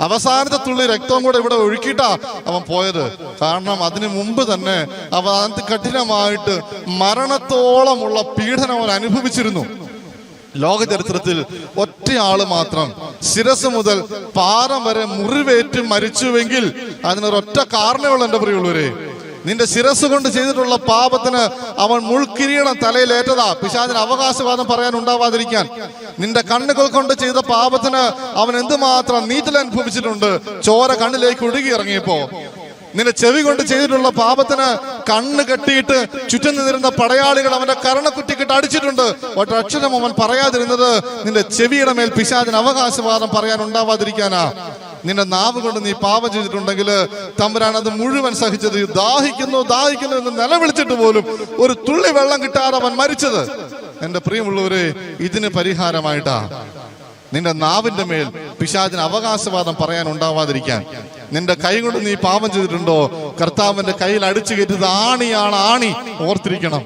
അവസാനത്തെ തുള്ളി രക്തവും കൂടെ ഇവിടെ ഒഴുക്കിയിട്ടാ അവൻ പോയത്. കാരണം അതിനു മുമ്പ് തന്നെ അവൻ കഠിനമായിട്ട് മരണത്തോളമുള്ള പീഡനം അവൻ അനുഭവിച്ചിരുന്നു. ലോക ചരിത്രത്തിൽ ഒറ്റയാൾ മാത്രം ശിരസ് മുതൽ പാറം വരെ മുറിവേറ്റ് മരിച്ചുവെങ്കിൽ അതിനൊരൊറ്റ കാരണമുള്ള എന്റെ പ്രിയമുള്ളവരെ. നിന്റെ ശിരസ് കൊണ്ട് ചെയ്തിട്ടുള്ള പാപത്തിന് അവൻ മുൾക്കിരീടം തലയിലേറ്റതാ. പിശാചിന് അവകാശവാദം പറയാൻ ഉണ്ടാവാതിരിക്കാൻ. നിന്റെ കണ്ണുകൾ കൊണ്ട് ചെയ്ത പാപത്തിന് അവൻ എന്തുമാത്രം നീറ്റൽ അനുഭവിച്ചിട്ടുണ്ട് ചോര കണ്ണിലേക്ക് ഒഴുകി ഇറങ്ങിയപ്പോ. നിന്റെ ചെവി കൊണ്ട് ചെയ്തിട്ടുള്ള പാപത്തിന് കണ്ണ് കെട്ടിയിട്ട് ചുറ്റും നിന്നിരുന്ന പടയാളികൾ അവന്റെ കരണക്കുറ്റിക്കിട്ട് അടിച്ചിട്ടുണ്ട്. ഒരക്ഷരം അവൻ പറയാതിരുന്നത് നിന്റെ ചെവിയുടെ മേൽ പിശാചിന് അവകാശവാദം പറയാൻ ഉണ്ടാവാതിരിക്കാനാ. നിന്റെ നാവ് കൊണ്ട് നീ പാപം ചെയ്തിട്ടുണ്ടെങ്കിൽ തമ്പുരാൻ അത് മുഴുവൻ സഹിച്ചത് ദാഹിക്കുന്നു ദാഹിക്കുന്നു എന്ന് നിലവിളിച്ചിട്ട് പോലും ഒരു തുള്ളി വെള്ളം കിട്ടാതെ അവൻ മരിച്ചത്. എന്റെ പ്രിയമുള്ളവരെ ഇതിന് പരിഹാരമായിട്ടാ നിന്റെ നാവിന്റെ മേൽ പിശാചിന് അവകാശവാദം പറയാൻ ഉണ്ടാവാതിരിക്കാൻ നിന്റെ കൈ കൊണ്ട് നീ പാപം ചെയ്തിട്ടുണ്ടോ? കർത്താവിന്റെ കയ്യിൽ അടിച്ചു കയറ്റത് ആണിയാണ് ആണി. ഓർത്തിരിക്കണം.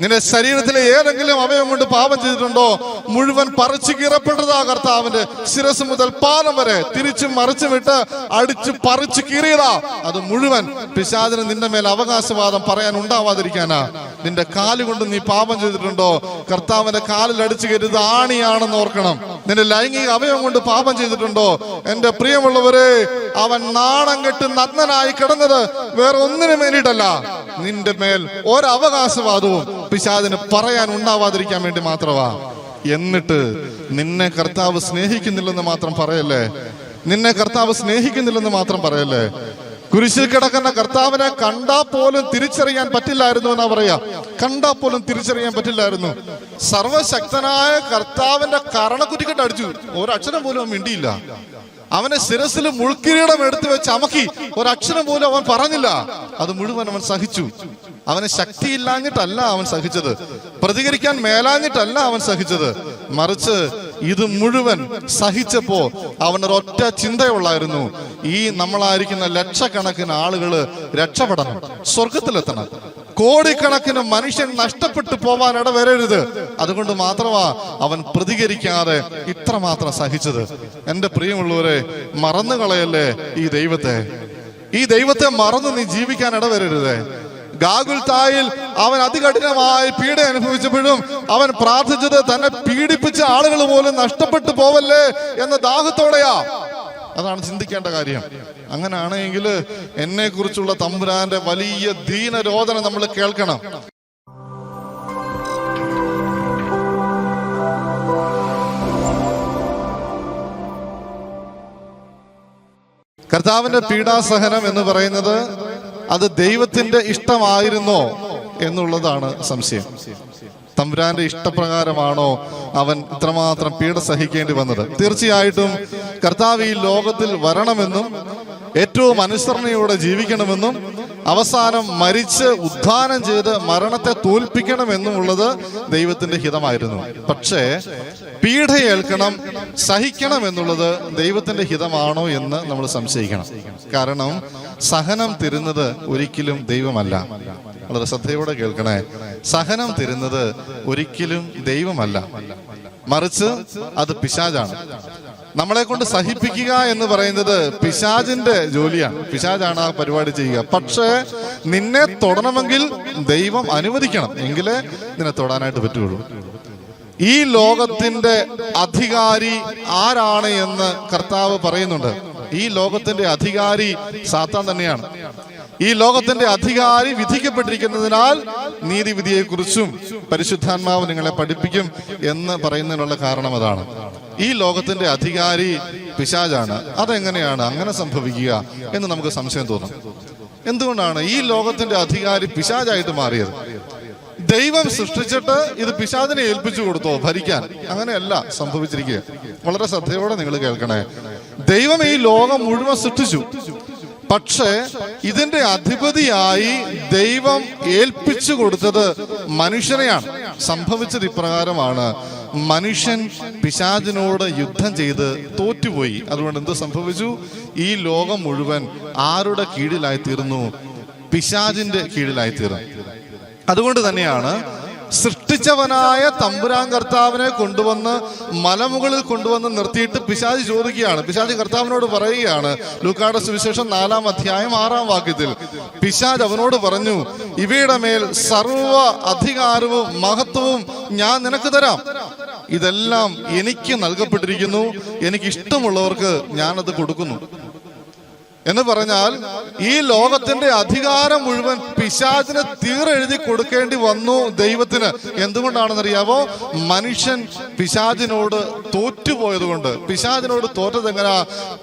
നിന്റെ ശരീരത്തിലെ ഏതെങ്കിലും അവയവം കൊണ്ട് പാപം ചെയ്തിട്ടുണ്ടോ? മുഴുവൻ പറിച്ചു കീറപ്പെട്ടതാ കർത്താവിന്റെ ശിരസ് മുതൽ പാലം വരെ. തിരിച്ചു മറിച്ചും വിട്ട് അടിച്ചു പറിച്ചു കീറിയതാ. അത് മുഴുവൻ പിശാചിന് നിന്റെ മേൽ അവകാശവാദം പറയാൻ ഉണ്ടാവാതിരിക്കാനാ നിന്റെ കാലുകൊണ്ട് നീ പാപം ചെയ്തിട്ടുണ്ടോ? കർത്താവിന്റെ കാലിൽ അടിച്ചു കരുത് ആണിയാണെന്ന് ഓർക്കണം. നിന്റെ ലൈംഗിക അവയവം കൊണ്ട് പാപം ചെയ്തിട്ടുണ്ടോ? എന്റെ പ്രിയമുള്ളവരെ അവൻ നാണം കെട്ട് നഗ്നനായി കിടന്നത് വേറെ ഒന്നിനു വേണ്ടിയിട്ടല്ല. നിന്റെ മേൽ ഒരവകാശവാദവും പിശാദിന് പറയാൻ ഉണ്ടാവാതിരിക്കാൻ വേണ്ടി മാത്രമാ. എന്നിട്ട് നിന്നെ കർത്താവ് സ്നേഹിക്കുന്നില്ലെന്ന് മാത്രം പറയല്ലേ? നിന്നെ കർത്താവ് സ്നേഹിക്കുന്നില്ലെന്ന് മാത്രം പറയല്ലേ? കുരിശിൽ കിടക്കുന്ന കർത്താവിനെ കണ്ടാ പോലും തിരിച്ചറിയാൻ പറ്റില്ലായിരുന്നു എന്നാ പറയാ. കണ്ടാ പോലും തിരിച്ചറിയാൻ പറ്റില്ലായിരുന്നു. സർവശക്തനായ കർത്താവിന്റെ കരണക്കുറ്റിക്കെട്ട് അടിച്ചു ഒരക്ഷരം പോലും മിണ്ടിയില്ല. അവനെ ശിരസിൽ മുൾക്കിരീടം എടുത്തു വെച്ച് അമക്കി ഒരക്ഷരം പോലും അവൻ പറഞ്ഞില്ല. അത് മുഴുവൻ അവൻ സഹിച്ചു. അവന് ശക്തിയില്ലാഞ്ഞിട്ടല്ല അവൻ സഹിച്ചത്. പ്രതികരിക്കാൻ മേലാഞ്ഞിട്ടല്ല അവൻ സഹിച്ചത്. മറിച്ച് ഇത് മുഴുവൻ സഹിച്ചപ്പോ അവനൊരൊറ്റ ചിന്തയുള്ളായിരുന്നു. ഈ നമ്മളായിരിക്കുന്ന ലക്ഷക്കണക്കിന് ആളുകൾ രക്ഷപ്പെടണം. സ്വർഗത്തിലെത്തണം കോടിക്കണക്കിന് മനുഷ്യൻ നഷ്ടപ്പെട്ടു പോവാൻ ഇടവരരുത്. അതുകൊണ്ട് മാത്രമാ അവൻ പ്രതികരിക്കാതെ ഇത്രമാത്രം സഹിച്ചത്. എന്റെ പ്രിയമുള്ളവരെ മറന്നു കളയല്ലേ ഈ ദൈവത്തെ? ഈ ദൈവത്തെ മറന്ന് നീ ജീവിക്കാൻ ഇടവരരുതേ. ഗാഗുൽ തായിൽ അവൻ അതികഠിനമായി പീഡ അനുഭവിച്ചപ്പോഴും അവൻ പ്രാർത്ഥിച്ചത് തന്നെ പീഡിപ്പിച്ച ആളുകൾ പോലും നഷ്ടപ്പെട്ടു പോവല്ലേ എന്ന ദാഹത്തോടെയാ. അതാണ് ചിന്തിക്കേണ്ട കാര്യം. അങ്ങനെയാണെങ്കിൽ എന്നെ കുറിച്ചുള്ള തമ്പുരാന്റെ വലിയ ദീനരോധന നമ്മൾ കേൾക്കണം. കർത്താവിന്റെ പീഡാസഹനം എന്ന് പറയുന്നത് അത് ദൈവത്തിന്റെ ഇഷ്ടമായിരുന്നോ എന്നുള്ളതാണ് സംശയം. തമ്പുരാന്റെ ഇഷ്ടപ്രകാരമാണോ അവൻ ഇത്രമാത്രം പീഡ സഹിക്കേണ്ടി വന്നത്? തീർച്ചയായിട്ടും കർത്താവ് ഈ ലോകത്തിൽ വരണമെന്നും ഏറ്റവും അനുസരണയോടെ ജീവിക്കണമെന്നും അവസാനം മരിച്ച് ഉദ്ധാനം ചെയ്ത് മരണത്തെ തോൽപ്പിക്കണമെന്നുമുള്ളത് ദൈവത്തിന്റെ ഹിതമായിരുന്നു. പക്ഷേ പീഡയേൽക്കണം സഹിക്കണം എന്നുള്ളത് ദൈവത്തിന്റെ ഹിതമാണോ എന്ന് നമ്മൾ സംശയിക്കണം. കാരണം സഹനം തരുന്നത് ഒരിക്കലും ദൈവമല്ല. വളരെ ശ്രദ്ധയോടെ കേൾക്കണേ. സഹനം തരുന്നത് ഒരിക്കലും ദൈവമല്ല. മറിച്ച് അത് പിശാജാണ് നമ്മളെ കൊണ്ട് സഹിപ്പിക്കുക എന്ന് പറയുന്നത് പിശാജിന്റെ ജോലിയാണ്. പിശാജാണ് ആ പരിപാടി ചെയ്യുക. പക്ഷേ നിന്നെ തൊടണമെങ്കിൽ ദൈവം അനുവദിക്കണം. എങ്കിലേ നിന്നെ തൊടാനായിട്ട് പറ്റുള്ളൂ. ഈ ലോകത്തിന്റെ അധികാരി ആരാണ് എന്ന് കർത്താവ് പറയുന്നുണ്ട്. ഈ ലോകത്തിന്റെ അധികാരി സാത്താൻ തന്നെയാണ്. ഈ ലോകത്തിന്റെ അധികാരി വിധിക്കപ്പെട്ടിരിക്കുന്നതിനാൽ നീതിവിധിയെക്കുറിച്ചും പരിശുദ്ധാത്മാവ് നിങ്ങളെ പഠിപ്പിക്കും എന്ന് പറയുന്നതിനുള്ള കാരണം അതാണ്. ഈ ലോകത്തിന്റെ അധികാരി പിശാജാണ് അതെങ്ങനെയാണ് അങ്ങനെ സംഭവിക്കുക എന്ന് നമുക്ക് സംശയം തോന്നും. എന്തുകൊണ്ടാണ് ഈ ലോകത്തിന്റെ അധികാരി പിശാജായിട്ട് മാറിയത്? ദൈവം സൃഷ്ടിച്ചിട്ട് ഇത് പിശാദിനെ ഏൽപ്പിച്ചു കൊടുത്തോ ഭരിക്കാൻ? അങ്ങനെയല്ല സംഭവിച്ചിരിക്കുക. വളരെ ശ്രദ്ധയോടെ നിങ്ങൾ കേൾക്കണേ. ദൈവം ഈ ലോകം മുഴുവൻ സൃഷ്ടിച്ചു. പക്ഷേ ഇതിന്റെ അധിപതിയായി ദൈവം ഏൽപ്പിച്ചു കൊടുത്തത് മനുഷ്യനെയാണ്. സംഭവിച്ചത് ഇപ്രകാരമാണ്. മനുഷ്യൻ പിശാചിനോട് യുദ്ധം ചെയ്ത് തോറ്റുപോയി. അതുകൊണ്ട് എന്ത് സംഭവിച്ചു? ഈ ലോകം മുഴുവൻ ആരുടെ കീഴിലായി തീർന്നു പിശാചിന്റെ കീഴിലായി തീർന്നു അതുകൊണ്ട് തന്നെയാണ് സൃഷ്ടിച്ച സൃഷ്ടിച്ചവനായ തമ്പുരാൻ കർത്താവിനെ കൊണ്ടുവന്ന് മലമുകളിൽ കൊണ്ടുവന്ന് നിർത്തിയിട്ട് പിശാജ് ചോദിക്കുകയാണ്. പിശാജ് കർത്താവിനോട് പറയുകയാണ്. ലൂക്കാട സുവിശേഷം നാലാം അധ്യായം ആറാം വാക്യത്തിൽ പിശാജ് അവനോട് പറഞ്ഞു ഇവയുടെ മേൽ സർവ അധികാരവും മഹത്വവും ഞാൻ നിനക്ക് തരാം. ഇതെല്ലാം എനിക്ക് നൽകപ്പെട്ടിരിക്കുന്നു. എനിക്ക് ഇഷ്ടമുള്ളവർക്ക് ഞാനത് കൊടുക്കുന്നു. എന്ന് പറഞ്ഞാൽ ഈ ലോകത്തിന്റെ അധികാരം മുഴുവൻ പിശാചിന് തീറെഴുതി കൊടുക്കേണ്ടി വന്നു ദൈവത്തിന്. എന്തുകൊണ്ടാണെന്നറിയാമോ മനുഷ്യൻ പിശാചിനോട് തോറ്റുപോയത് കൊണ്ട് പിശാചിനോട് തോറ്റത് എങ്ങനെ?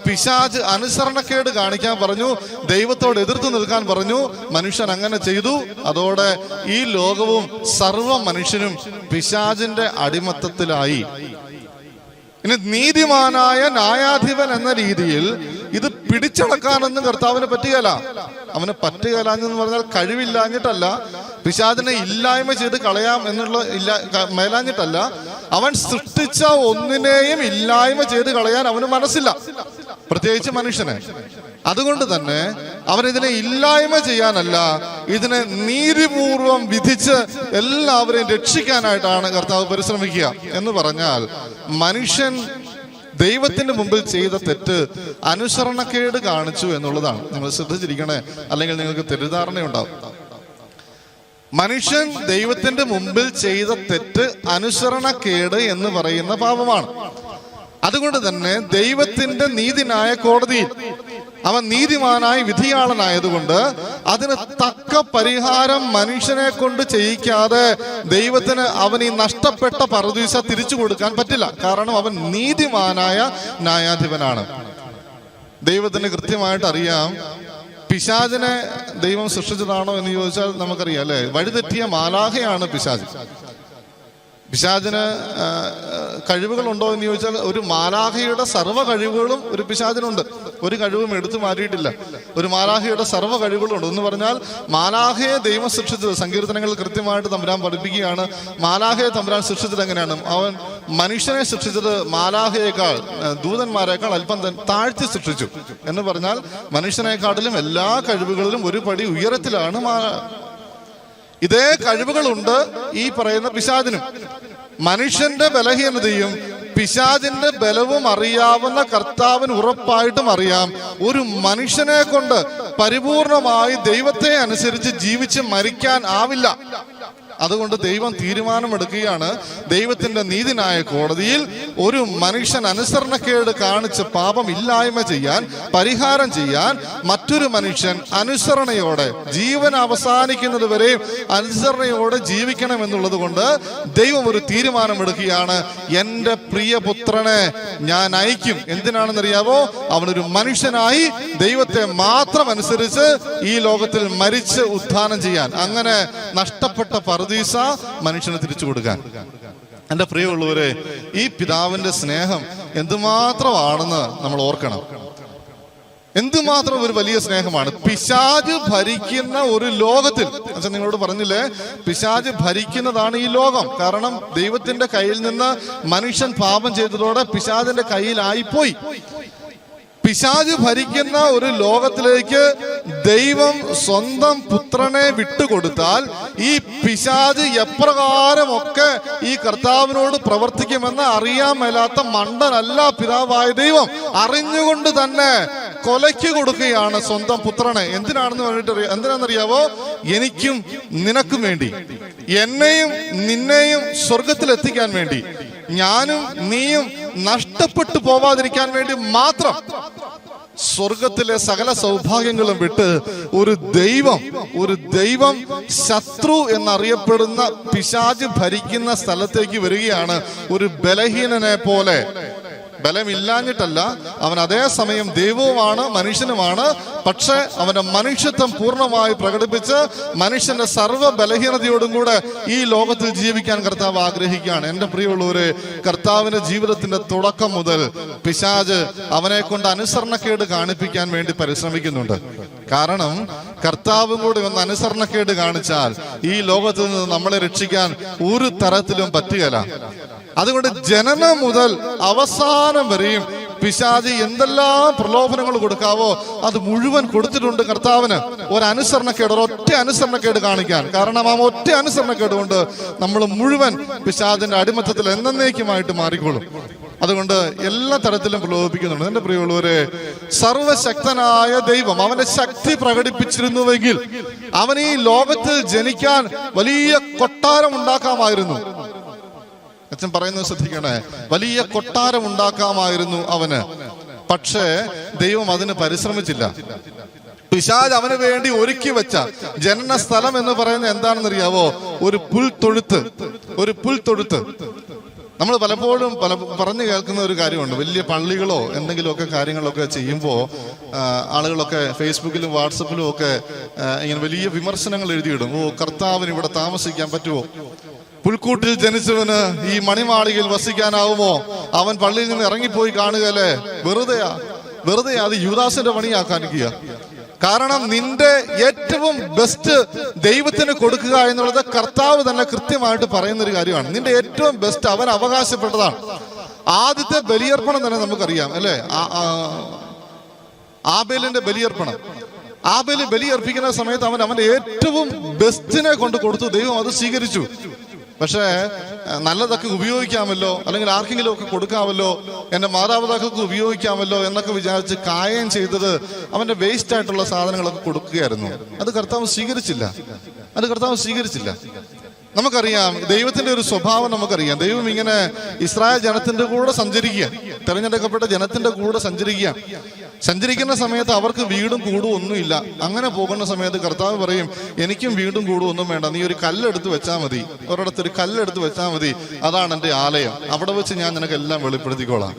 പിശാജ് അനുസരണക്കേട് കാണിക്കാൻ പറഞ്ഞു ദൈവത്തോട് എതിർത്ത് നിൽക്കാൻ പറഞ്ഞു. മനുഷ്യൻ അങ്ങനെ ചെയ്തു. അതോടെ ഈ ലോകവും സർവ മനുഷ്യനും പിശാചിന്റെ അടിമത്തത്തിലായി. ഇനി നീതിമാനായ ന്യായാധിപൻ എന്ന രീതിയിൽ ഇത് പിടിച്ചടക്കാനൊന്നും കർത്താവിന് പറ്റുകയില്ല. അവന് പറ്റുകയില്ല എന്ന് പറഞ്ഞാൽ കഴിവില്ലാഞ്ഞിട്ടല്ല. പിശാദിനെ ഇല്ലായ്മ ചെയ്ത് കളയാം എന്നുള്ള ഇല്ല മേലാഞ്ഞിട്ടല്ല. അവൻ സൃഷ്ടിച്ച ഒന്നിനെയും ഇല്ലായ്മ ചെയ്ത് കളയാൻ അവന് മനസ്സില്ല. പ്രത്യേകിച്ച് മനുഷ്യനെ. അതുകൊണ്ട് തന്നെ അവൻ ഇതിനെ ഇല്ലായ്മ ചെയ്യാനല്ല ഇതിനെ നീതിപൂർവം വിധിച്ച് എല്ലാവരെയും രക്ഷിക്കാനായിട്ടാണ് കർത്താവ് പരിശ്രമിക്കുക എന്ന് പറഞ്ഞാൽ മനുഷ്യൻ ദൈവത്തിന്റെ മുമ്പിൽ ചെയ്ത തെറ്റ് അനുസരണക്കേട് കാണിച്ചു എന്നുള്ളതാണ്. നിങ്ങൾ ശ്രദ്ധിച്ചിരിക്കണേ. അല്ലെങ്കിൽ നിങ്ങൾക്ക് തെറ്റിദ്ധാരണയുണ്ടാവും. മനുഷ്യൻ ദൈവത്തിന്റെ മുമ്പിൽ ചെയ്ത തെറ്റ് അനുസരണക്കേട് എന്ന് പറയുന്ന പാപമാണ്. അതുകൊണ്ട് തന്നെ ദൈവത്തിന്റെ നീതിനായ കോടതിയിൽ അവൻ നീതിമാനായി വിധിയാളനായതുകൊണ്ട് അതിന് തക്ക പരിഹാരം മനുഷ്യനെ കൊണ്ട് ചെയ്യിക്കാതെ ദൈവത്തിന് അവൻ ഈ നഷ്ടപ്പെട്ട പരദീസ തിരിച്ചു കൊടുക്കാൻ പറ്റില്ല. കാരണം അവൻ നീതിമാനായ ന്യായാധിപനാണ്. ദൈവത്തിന് കൃത്യമായിട്ട് അറിയാം പിശാചിനെ ദൈവം സൃഷ്ടിച്ചതാണോ എന്ന് ചോദിച്ചാൽ നമുക്കറിയാം അല്ലെ? വഴിതെറ്റിയ മാലാഹയാണ് പിശാജ് പിശാചിന് കഴിവുകളുണ്ടോ എന്ന് ചോദിച്ചാൽ ഒരു മാലാഹയുടെ സർവ കഴിവുകളും ഒരു പിശാചിനുണ്ട്. ഒരു കഴിവും എടുത്തു മാറ്റിയിട്ടില്ല. ഒരു മാലാഹയുടെ സർവ കഴിവുകളുണ്ട്. എന്ന് പറഞ്ഞാൽ മാലാഹയെ ദൈവം സൃഷ്ടിച്ചത് സങ്കീർത്തനങ്ങൾ കൃത്യമായിട്ട് തമ്പുരാൻ പഠിപ്പിക്കുകയാണ്. മാലാഹയെ തമ്പുരാൻ സൃഷ്ടിച്ചത് എങ്ങനെയാണ്? അവൻ മനുഷ്യനെ സൃഷ്ടിച്ചത് മാലാഹയേക്കാൾ ദൂതന്മാരെക്കാൾ അല്പം താഴ്ത്തി സൃഷ്ടിച്ചു. എന്ന് പറഞ്ഞാൽ മനുഷ്യനെക്കാട്ടിലും എല്ലാ കഴിവുകളിലും ഒരു പടി ഉയരത്തിലാണ് ഇതേ കഴിവുകളുണ്ട് ഈ പറയുന്ന പിശാചിനും. മനുഷ്യന്റെ ബലഹീനതയും പിശാചിന്റെ ബലവും അറിയാവുന്ന കർത്താവിന് ഉറപ്പായിട്ടും അറിയാം. ഒരു മനുഷ്യനെ കൊണ്ട് പരിപൂർണമായി ദൈവത്തെ അനുസരിച്ച് ജീവിച്ച് മരിക്കാൻ ആവില്ല. അതുകൊണ്ട് ദൈവം തീരുമാനമെടുക്കുകയാണ്. ദൈവത്തിന്റെ നീതിനായ കോടതിയിൽ ഒരു മനുഷ്യൻ അനുസരണക്കേട് കാണിച്ച് പാപം ഇല്ലായ്മ ചെയ്യാൻ പരിഹാരം ചെയ്യാൻ മറ്റൊരു മനുഷ്യൻ അനുസരണയോടെ ജീവൻ അവസാനിക്കുന്നത് വരെയും അനുസരണയോടെ ജീവിക്കണം എന്നുള്ളത് കൊണ്ട് ദൈവം ഒരു തീരുമാനമെടുക്കുകയാണ്. എന്റെ പ്രിയപുത്രനെ ഞാൻ അയക്കും. എന്തിനാണെന്നറിയാവോ? അവനൊരു മനുഷ്യനായി ദൈവത്തെ മാത്രം അനുസരിച്ച് ഈ ലോകത്തിൽ മരിച്ച് ഉത്ഥാനം ചെയ്യാൻ. അങ്ങനെ നഷ്ടപ്പെട്ട പർദീസ മനുഷ്യനെ തിരിച്ചു കൊടുക്കാൻ. എന്റെ പ്രിയമുള്ളവരെ ഈ പിതാവിന്റെ സ്നേഹം എന്തുമാത്രമാണെന്ന് നമ്മൾ ഓർക്കണം. എന്തുമാത്രം ഒരു വലിയ സ്നേഹമാണ്. പിശാജ് ഭരിക്കുന്ന ഒരു ലോകത്തിൽ അച്ഛൻ നിങ്ങളോട് പറഞ്ഞില്ലേ പിശാജ് ഭരിക്കുന്നതാണ് ഈ ലോകം. കാരണം ദൈവത്തിന്റെ കയ്യിൽ നിന്ന് മനുഷ്യൻ പാപം ചെയ്തതോടെ പിശാജിന്റെ കയ്യിലായിപ്പോയി. പിശാജ് ഭരിക്കുന്ന ഒരു ലോകത്തിലേക്ക് ദൈവം സ്വന്തം പുത്രനെ വിട്ടുകൊടുത്താൽ ഈ പിശാജ് എപ്രകാരമൊക്കെ ഈ കർത്താവിനോട് പ്രവർത്തിക്കുമെന്ന് അറിയാൻ മേലാത്ത മണ്ടനല്ല പിതാവായ ദൈവം. അറിഞ്ഞുകൊണ്ട് തന്നെ കൊലയ്ക്ക് കൊടുക്കുകയാണ് സ്വന്തം പുത്രനെ. എന്തിനാണെന്ന് പറഞ്ഞിട്ട് എന്തിനാണെന്നറിയാവോ? എനിക്കും നിനക്കും വേണ്ടി. എന്നെയും നിന്നെയും സ്വർഗത്തിൽ എത്തിക്കാൻ വേണ്ടി. ഞാനും നീയും നഷ്ടപ്പെട്ടു പോവാതിരിക്കാൻ വേണ്ടി മാത്രം സ്വർഗത്തിലെ സകല സൗഭാഗ്യങ്ങളും വിട്ട് ഒരു ദൈവം ഒരു ദൈവം ശത്രു എന്നറിയപ്പെടുന്ന പിശാജ് ഭരിക്കുന്ന സ്ഥലത്തേക്ക് വരികയാണ് ഒരു ബലഹീനനെ പോലെ. ബലമില്ലാഞ്ഞിട്ടല്ല. അവൻ അതേസമയം ദൈവവുമാണ് മനുഷ്യനുമാണ്. പക്ഷേ അവന്റെ മനുഷ്യത്വം പൂർണമായി പ്രകടിപ്പിച്ച് മനുഷ്യന്റെ സർവ ബലഹീനതയോടും കൂടെ ഈ ലോകത്തിൽ ജീവിക്കാൻ കർത്താവ് ആഗ്രഹിക്കുകയാണ്. എന്റെ പ്രിയമുള്ളവരെ കർത്താവിന്റെ ജീവിതത്തിന്റെ തുടക്കം മുതൽ പിശാജ് അവനെ കൊണ്ട് അനുസരണക്കേട് കാണിപ്പിക്കാൻ വേണ്ടി പരിശ്രമിക്കുന്നുണ്ട്. കാരണം കർത്താവും കൂടി ഒന്ന് അനുസരണക്കേട് കാണിച്ചാൽ ഈ ലോകത്തിൽ നിന്ന് നമ്മളെ രക്ഷിക്കാൻ ഒരു തരത്തിലും പറ്റുകയില്ല. അതുകൊണ്ട് ജനനം മുതൽ അവസാനം വരെയും പിശാജി എന്തെല്ലാം പ്രലോഭനങ്ങൾ കൊടുക്കാവോ അത് മുഴുവൻ കൊടുത്തിട്ടുണ്ട് കർത്താവിന്. ഒരു അനുസരണക്കേട് ഒരൊറ്റ അനുസരണക്കേട് കാണിക്കാൻ. കാരണം ആ ഒറ്റ അനുസരണക്കേട് കൊണ്ട് നമ്മൾ മുഴുവൻ പിശാജിന്റെ അടിമത്തത്തിൽ എന്നേക്കുമായിട്ട് മാറിക്കോളും. അതുകൊണ്ട് എല്ലാ തരത്തിലും പ്രലോഭിപ്പിക്കുന്നുണ്ട്. എന്റെ പ്രിയമുള്ളവരെ സർവശക്തനായ ദൈവം അവന്റെ ശക്തി പ്രകടിപ്പിച്ചിരുന്നുവെങ്കിൽ അവൻ ഈ ലോകത്ത് ജനിക്കാൻ വലിയ കൊട്ടാരം ഉണ്ടാക്കാമായിരുന്നു. അച്ഛൻ പറയുന്നത് ശ്രദ്ധിക്കണേ. വലിയ കൊട്ടാരം ഉണ്ടാക്കാമായിരുന്നു അവന്. പക്ഷേ ദൈവം അതിന് പരിശ്രമിച്ചില്ല. പിശാജ് അവന് വേണ്ടി ഒരുക്കി വെച്ച ജനന സ്ഥലം എന്ന് പറയുന്നത് എന്താണെന്ന് അറിയാവോ ഒരു പുൽത്തൊഴുത്ത് ഒരു പുൽത്തൊഴുത്ത് നമ്മൾ പലപ്പോഴും പല പറഞ്ഞു കേൾക്കുന്ന ഒരു കാര്യമുണ്ട്. വലിയ പള്ളികളോ എന്തെങ്കിലുമൊക്കെ കാര്യങ്ങളൊക്കെ ചെയ്യുമ്പോൾ ആളുകളൊക്കെ ഫേസ്ബുക്കിലും വാട്സപ്പിലും ഒക്കെ ഇങ്ങനെ വലിയ വിമർശനങ്ങൾ എഴുതിയിടും. ഓ കർത്താവിന് ഇവിടെ താമസിക്കാൻ പറ്റുമോ? പുൽക്കൂട്ടിൽ ജനിച്ചവന് ഈ മണിമാളികയിൽ വസിക്കാനാവുമോ? അവൻ പള്ളിയിൽ നിന്ന് ഇറങ്ങിപ്പോയി കാണുകയല്ലേ? വെറുതെയാ. വെറുതെ അത് യുവദാസിന്റെ പണിയാക്കാനിക്കുക കാരണം നിന്റെ ഏറ്റവും ബെസ്റ്റ് ദൈവത്തിന് കൊടുക്കുക എന്നുള്ളത് കർത്താവ് തന്നെ കൃത്യമായിട്ട് പറയുന്ന ഒരു കാര്യമാണ്. നിന്റെ ഏറ്റവും ബെസ്റ്റ് അവൻ അവകാശപ്പെട്ടതാണ്. ആദ്യത്തെ ബലിയർപ്പണം തന്നെ നമുക്കറിയാം അല്ലേ? ആബേലിന്റെ ബലിയർപ്പണം. ആബേൽ ബലിയർപ്പിക്കുന്ന സമയത്ത് അവൻ അവന്റെ ഏറ്റവും ബെസ്റ്റിനെ കൊണ്ട് കൊടുത്തു. ദൈവം അത് സ്വീകരിച്ചു. പക്ഷേ നല്ലതൊക്കെ ഉപയോഗിക്കാമല്ലോ അല്ലെങ്കിൽ ആർക്കെങ്കിലും ഒക്കെ കൊടുക്കാമല്ലോ എന്റെ മാതാപിതാക്കൾക്ക് ഉപയോഗിക്കാമല്ലോ എന്നൊക്കെ വിചാരിച്ച് കായം ചെയ്തത് അവന്റെ വേസ്റ്റ് ആയിട്ടുള്ള സാധനങ്ങളൊക്കെ കൊടുക്കുകയായിരുന്നു. അത് കർത്താവ് സ്വീകരിച്ചില്ല. അത് കർത്താവ് സ്വീകരിച്ചില്ല. നമുക്കറിയാം ദൈവത്തിന്റെ ഒരു സ്വഭാവം നമുക്കറിയാം. ദൈവം ഇങ്ങനെ ഇസ്രായേൽ ജനത്തിന്റെ കൂടെ സഞ്ചരിക്കുക. തെരഞ്ഞെടുക്കപ്പെട്ട ജനത്തിന്റെ കൂടെ സഞ്ചരിക്കുക. സഞ്ചരിക്കുന്ന സമയത്ത് അവർക്ക് വീടും കൂടും ഒന്നുമില്ല. അങ്ങനെ പോകുന്ന സമയത്ത് കർത്താവ് പറയും എനിക്കും വീടും കൂടും ഒന്നും വേണ്ട. നീ ഒരു കല്ലെടുത്ത് വെച്ചാൽ മതി. ഒരിടത്ത് ഒരു കല്ലെടുത്ത് വെച്ചാൽ മതി. അതാണ് എന്റെ ആലയം. അവിടെ വെച്ച് ഞാൻ നിനക്ക് എല്ലാം വെളിപ്പെടുത്തിക്കോളാം.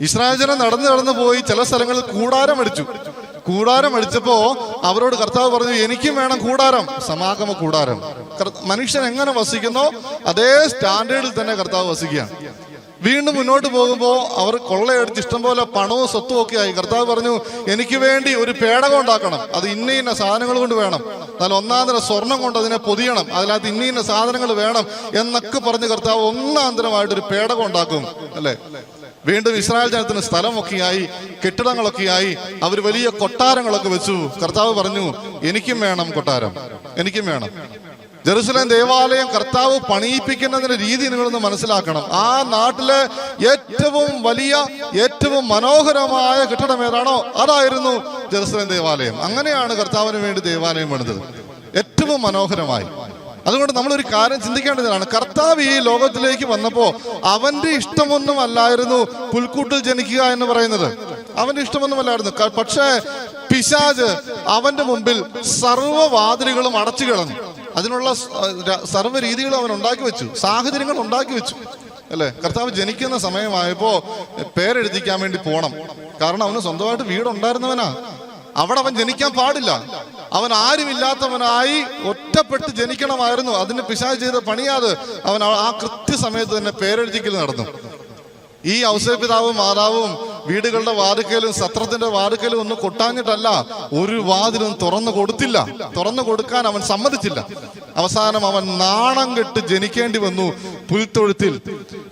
ഇസ്രായേൽ ജനം നടന്നു നടന്നു പോയി. ചില സ്ഥലങ്ങളിൽ കൂടാരം അടിച്ചു. കൂടാരം അടിച്ചപ്പോ അവരോട് കർത്താവ് പറഞ്ഞു എനിക്കും വേണം കൂടാരം. സമാഗമ കൂടാരം. മനുഷ്യൻ എങ്ങനെ വസിക്കുന്നോ അതേ സ്റ്റാൻഡേർഡിൽ തന്നെ കർത്താവ് വസിക്കുകയാണ് വീണ്ടും മുന്നോട്ട് പോകുമ്പോൾ അവർ കൊള്ളയടിച്ച് ഇഷ്ടംപോലെ പണവും സ്വത്തും ഒക്കെ ആയി. കർത്താവ് പറഞ്ഞു എനിക്ക് വേണ്ടി ഒരു പേടകം ഉണ്ടാക്കണം. അത് ഇന്ന ഇന്ന സാധനങ്ങൾ കൊണ്ട് വേണം. എന്നാൽ ഒന്നാന്തരം തരം സ്വർണം കൊണ്ട് അതിനെ പൊതിയണം. അതിനകത്ത് ഇന്ന ഇന്ന സാധനങ്ങൾ വേണം എന്നൊക്കെ പറഞ്ഞ് കർത്താവ് ഒന്നാം തരമായിട്ട് ഒരു പേടകം ഉണ്ടാക്കും. അല്ലേ? വീണ്ടും ഇസ്രായേൽ ജനത്തിന് സ്ഥലമൊക്കെയായി കെട്ടിടങ്ങളൊക്കെയായി അവർ വലിയ കൊട്ടാരങ്ങളൊക്കെ വെച്ചു. കർത്താവ് പറഞ്ഞു എനിക്കും വേണം കൊട്ടാരം. എനിക്കും വേണം. ജെറുസലേം ദേവാലയം കർത്താവ് പണിയിപ്പിക്കുന്നതിന്റെ രീതി നിങ്ങളൊന്ന് മനസ്സിലാക്കണം. ആ നാട്ടിലെ ഏറ്റവും വലിയ ഏറ്റവും മനോഹരമായ കെട്ടിടം ഏതാണോ അതായിരുന്നു ജെറുസലേം ദേവാലയം. അങ്ങനെയാണ് കർത്താവിന് വേണ്ടി ദേവാലയം പണിതത്. ഏറ്റവും മനോഹരമായി. അതുകൊണ്ട് നമ്മളൊരു കാര്യം ചിന്തിക്കേണ്ടതാണ്. കർത്താവ് ഈ ലോകത്തിലേക്ക് വന്നപ്പോ അവന്റെ ഇഷ്ടമൊന്നും അല്ലായിരുന്നു പുൽക്കൂട്ടിൽ ജനിക്കുക എന്ന് പറയുന്നത്. അവന്റെ ഇഷ്ടമൊന്നും അല്ലായിരുന്നു പക്ഷേ പിശാജ് അവന്റെ മുമ്പിൽ സർവവാതിലുകളും അടച്ചു കിടന്നു. അതിനുള്ള സർവ രീതികളും അവൻ ഉണ്ടാക്കി വെച്ചു. സാഹചര്യങ്ങൾ ഉണ്ടാക്കി വെച്ചു. അല്ലേ? കർത്താവ് ജനിക്കുന്ന സമയമായപ്പോ പേരെഴുതിക്കാൻ വേണ്ടി പോണം. കാരണം അവന് സ്വന്തമായിട്ട് വീടുണ്ടായിരുന്നവനാ. അവിടെ അവൻ ജനിക്കാൻ പാടില്ല. അവൻ ആരുമില്ലാത്തവനായി ഒറ്റപ്പെട്ട് ജനിക്കണമായിരുന്നു. അതിന് പിശാച് ചെയ്ത പണിയാത് അവൻ ആ- കൃത്യസമയത്ത് തന്നെ പേരെഴുതിക്കൽ നടന്നു. ഈ ഔസേപിതാവും മാതാവും വീടുകളുടെ വാതുക്കലും സത്രത്തിന്റെ വാതുക്കലും ഒന്നും കൊട്ടാഞ്ഞിട്ടല്ല ഒരു വാതിലും തുറന്നു കൊടുത്തില്ല. തുറന്നു കൊടുക്കാൻ അവൻ സമ്മതിച്ചില്ല. അവസാനം അവൻ നാണം കെട്ട് ജനിക്കേണ്ടി വന്നു പുൽത്തൊഴുത്തിൽ.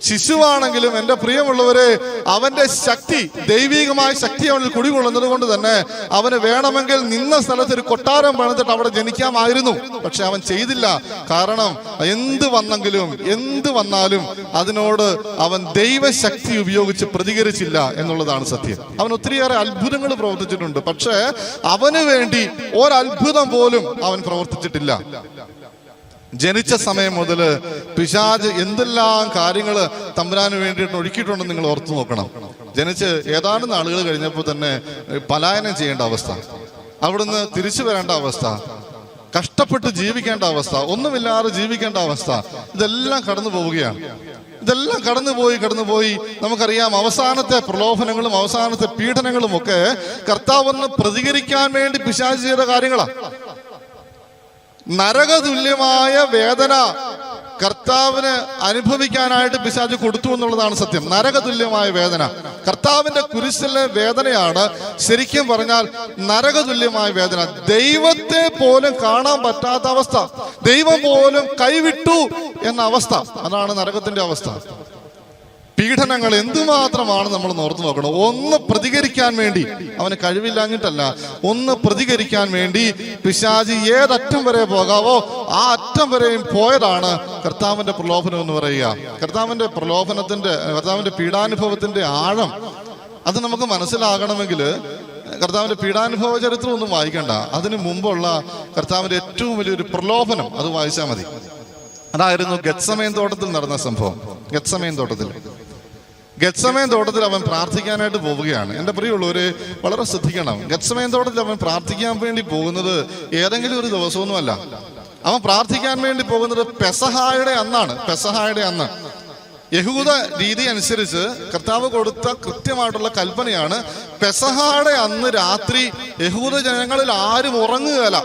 ശിശുവാണെങ്കിലും എന്റെ പ്രിയമുള്ളവരെ അവന്റെ ശക്തി ദൈവികമായ ശക്തി അവനിൽ കുടികൊള്ളുന്നത് കൊണ്ട് തന്നെ അവന് വേണമെങ്കിൽ നിന്ന സ്ഥലത്ത് ഒരു കൊട്ടാരം പണിതിട്ട് അവിടെ ജനിക്കാമായിരുന്നു. പക്ഷെ അവൻ ചെയ്തില്ല. കാരണം എന്ത് വന്നെങ്കിലും എന്ത് വന്നാലും അതിനോട് അവൻ ദൈവശക്തി ഉപയോഗിച്ച് പ്രതികരിച്ചില്ല എന്നുള്ളതാണ് സത്യം. അവൻ ഒത്തിരിയേറെ അത്ഭുതങ്ങൾ പ്രവർത്തിച്ചിട്ടുണ്ട്. പക്ഷേ അവന് വേണ്ടി ഒരത്ഭുതം പോലും അവൻ പ്രവർത്തിച്ചിട്ടില്ല. ജനിച്ച സമയം മുതൽ പിശാജ് എന്തെല്ലാം കാര്യങ്ങൾ തമ്പുരാന് വേണ്ടിയിട്ട് ഒഴുക്കിയിട്ടുണ്ടെന്ന് നിങ്ങൾ ഓർത്തു നോക്കണം. ജനിച്ച് ഏതാനും നാളുകൾ കഴിഞ്ഞപ്പോൾ തന്നെ പലായനം ചെയ്യേണ്ട അവസ്ഥ. അവിടുന്ന് തിരിച്ചു വരേണ്ട അവസ്ഥ. കഷ്ടപ്പെട്ട് ജീവിക്കേണ്ട അവസ്ഥ ഒന്നുമില്ലാതെ ജീവിക്കേണ്ട അവസ്ഥ. ഇതെല്ലാം കടന്നു പോവുകയാണ്. ഇതെല്ലാം കടന്നുപോയി കടന്നുപോയി നമുക്കറിയാം അവസാനത്തെ പ്രലോഭനങ്ങളും അവസാനത്തെ പീഡനങ്ങളും ഒക്കെ കർത്താവെന്ന് പ്രതികരിക്കാൻ വേണ്ടി പിശാചി ചെയ്ത കാര്യങ്ങളാണ് നരകതുല്യമായ വേദന കർത്താവിന് അനുഭവിക്കാനായിട്ട് പിശാജ് കൊടുത്തു എന്നുള്ളതാണ് സത്യം. നരകതുല്യമായ വേദന. കർത്താവിന്റെ കുരിശിലെ വേദനയാണ് ശരിക്കും പറഞ്ഞാൽ നരകതുല്യമായ വേദന. ദൈവത്തെ പോലും കാണാൻ പറ്റാത്ത അവസ്ഥ. ദൈവം പോലും കൈവിട്ടു എന്ന അവസ്ഥ. അതാണ് നരകത്തിന്റെ അവസ്ഥ. പീഡനങ്ങൾ എന്തുമാത്രമാണ് നമ്മൾ ഓർത്തു നോക്കണം? ഒന്ന് പ്രതികരിക്കാൻ വേണ്ടി. അവന് കഴിവില്ലാഞ്ഞിട്ടല്ല. ഒന്ന് പ്രതികരിക്കാൻ വേണ്ടി പിശാജി ഏതറ്റം വരെ പോകാവോ ആ അറ്റം വരെയും പോയതാണ് കർത്താവിന്റെ പ്രലോഭനം എന്ന് പറയുക. കർത്താവിന്റെ പ്രലോഭനത്തിന്റെ കർത്താവിന്റെ പീഡാനുഭവത്തിന്റെ ആഴം അത് നമുക്ക് മനസ്സിലാകണമെങ്കിൽ കർത്താവിന്റെ പീഡാനുഭവ ചരിത്രം ഒന്നും വായിക്കണ്ട. അതിനു മുമ്പുള്ള കർത്താവിന്റെ ഏറ്റവും വലിയൊരു പ്രലോഭനം അത് വായിച്ചാൽ മതി. അതായിരുന്നു ഗത്സമയം തോട്ടത്തിൽ നടന്ന സംഭവം. ഗത്സമയം തോട്ടത്തിൽ. ഗത്സമയം തോട്ടത്തിൽ അവൻ പ്രാർത്ഥിക്കാനായിട്ട് പോവുകയാണ്. എന്റെ പ്രിയമുള്ളവരെ വളരെ ശ്രദ്ധിക്കണം. ഗത്സമയം തോട്ടത്തിൽ അവൻ പ്രാർത്ഥിക്കാൻ വേണ്ടി പോകുന്നത് ഏതെങ്കിലും ഒരു ദിവസമൊന്നുമല്ല. അവൻ പ്രാർത്ഥിക്കാൻ വേണ്ടി പോകുന്നത് പെസഹായുടെ അന്നാണ്. പെസഹായുടെ അന്ന്. യഹൂദ രീതി അനുസരിച്ച് കർത്താവ് കൊടുത്ത കൃത്യമായിട്ടുള്ള കൽപ്പനയാണ് പെസഹായുടെ അന്ന് രാത്രി യഹൂദ ജനങ്ങളിൽ ആരും ഉറങ്ങുകയല്ല.